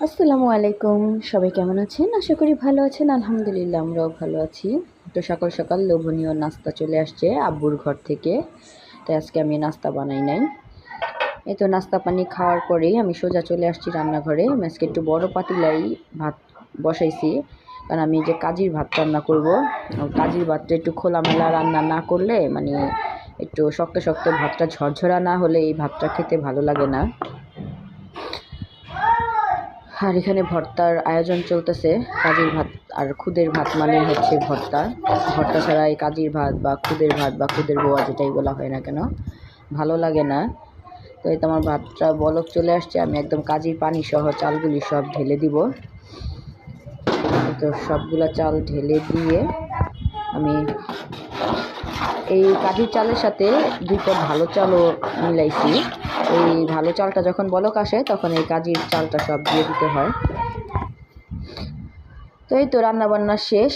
আসসালামু আলাইকুম। সবাই কেমন আছেন? আশা করি ভালো আছেন। আলহামদুলিল্লাহ, আমরাও ভালো আছি। তো সকাল সকাল লোভনীয় নাস্তা চলে আসছে আব্বুর ঘর থেকে। তাই আজকে আমি নাস্তা বানাই নাই। এই তো নাস্তা পানি খাওয়ার পরেই আমি সোজা চলে আসছি রান্নাঘরে। আমি আজকে একটু বড় পাতিলাই ভাত বসাইছি। কারণ আমি যে কাজির ভাত রান্না করব কাজির ভাতটা একটু খোলামেলা রান্না না করলে মানে একটু শক্ত শক্ত ভাতটা ঝরঝরা না হলে এই ভাতটা খেতে ভালো লাগে না। আর এখানে ভর্তার আয়োজন চলতেছে। কাজির ভাত আর খুদের ভাত মানে হচ্ছে ভর্তা। ভর্তা ছাড়া এই কাজির ভাত বা খুদের ভাত বা খুদের বোয়া যেটাই বলা হয় না কেন, ভালো লাগে না। তো এই আমার ভাতটা বলক চলে আসছে, আমি একদম কাজির পানি সহ চালগুলি সব ঢেলে দিব। তো সবগুলা চাল ঢেলে দিয়ে আমি এই কাঠির চালের সাথে দুই পদ ভালো চালও মিলাইছি। এই ভালো চালটা যখন বলক আসে, তখন এই কাজির চালটা সব দিয়ে দিতে হয়। তো এই তো রান্না বান্না শেষ।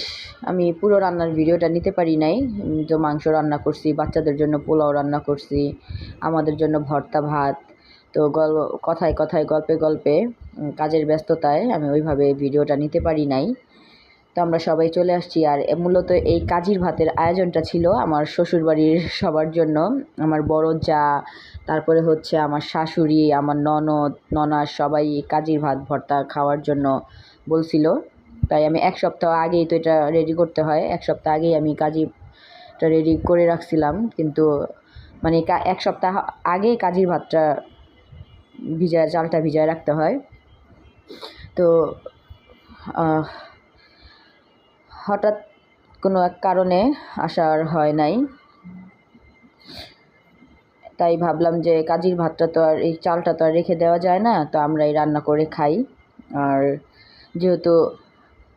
আমি পুরো রান্নার ভিডিওটা নিতে পারি নাই। তো মাংস রান্না করছি, বাচ্চাদের জন্য পোলাও রান্না করছি, আমাদের জন্য ভর্তা ভাত। তো গল, কথায় কথায়, গল্পে গল্পে কাজের ব্যস্ততায় আমি ওইভাবে ভিডিওটা নিতে পারি নাই। তো আমরা সবাই চলে আসছি। আর মূলত এই কাজির ভাতের আয়োজনটা ছিল আমার শ্বশুরবাড়ির সবার জন্য। আমার বড় যা, তারপরে হচ্ছে আমার শাশুড়ি, আমার ননদ ননার সবাই কাজির ভাত, ভর্তা খাওয়ার জন্য বলছিল। তাই আমি এক সপ্তাহ আগেই তো এটা রেডি করতে হয়। এক সপ্তাহ আগেই আমি কাজিটা রেডি করে রাখছিলাম। কিন্তু মানে এক সপ্তাহ আগেই কাজির ভাতটা ভিজায়, চালটা ভিজায় রাখতে হয়। তো হঠাৎ কোনো এক কারণে আসার হয় নাই। তাই ভাবলাম যে কাজির ভাতটা তো আর এই চালটা তো আর রেখে দেওয়া যায় না, তো আমরা এই রান্না করে খাই। আর যেহেতু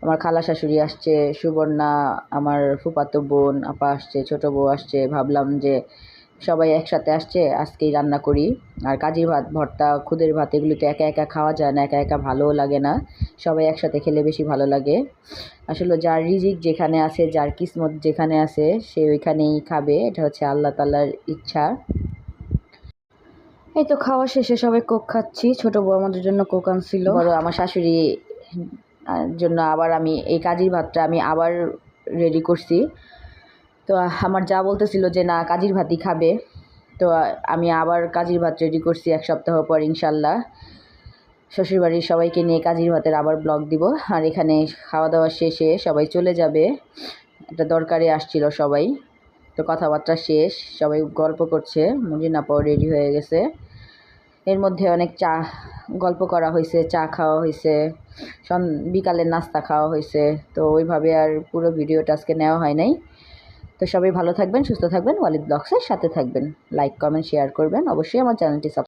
আমার খালা শাশুড়ি আসছে, সুবর্ণা, আমার ফুপাতো বোন, আপা আসছে, ছোটো বউ আসছে, ভাবলাম যে সবাই একসাথে আসছে আজকেই রান্না করি। আর কাজির ভাত ভর্তা খুদের ভাত এগুলো তো একা একা খাওয়া যায় না একা একা ভালোও লাগে না। সবাই একসাথে খেলে বেশি ভালো লাগে। আসলে যার রিজিক যেখানে আছে যার কিসমত যেখানে আছে সে ওইখানেই খাবে। এটা হচ্ছে আল্লাহ তাল্লার ইচ্ছা। এই তো খাওয়া শেষে সবাই কোক খাচ্ছি। ছোট বউ আমাদের জন্য কোক আনছিল। বড় আমার শাশুড়ি জন্য আবার আমি এই কাজির ভাতটা আমি আবার রেডি করছি। তো আমার যা বলতেছিল যে, না, কাজির ভাতই খাবে। তো আমি আবার কাজির ভাত রেডি করছি এক সপ্তাহ পর ইনশাল্লাহ শ্বশুরবাড়ির সবাইকে নিয়ে কাজির ভাতের আবার ব্লগ দিব। আর এখানে খাওয়া দাওয়া শেষে সবাই চলে যাবে। একটা দরকারে আসছিল সবাই। তো কথাবার্তা শেষ, সবাই গল্প করছে। মুজিনাপাও রেডি হয়ে গেছে। এর মধ্যে অনেক চা, গল্প করা হয়েছে, চা খাওয়া হয়েছে। বিকালের নাস্তা খাওয়া হয়েছে। তো ওইভাবে আর পুরো ভিডিওটা আজকে নেওয়া হয় নাই। তো সবাই ভালো থাকবেন, সুস্থ থাকবেন, ওয়ালিদ ব্লগসের সাথে থাকবেন। লাইক কমেন্ট শেয়ার করবেন। অবশ্যই আমার চ্যানেলটি সাবস্ক্রাইব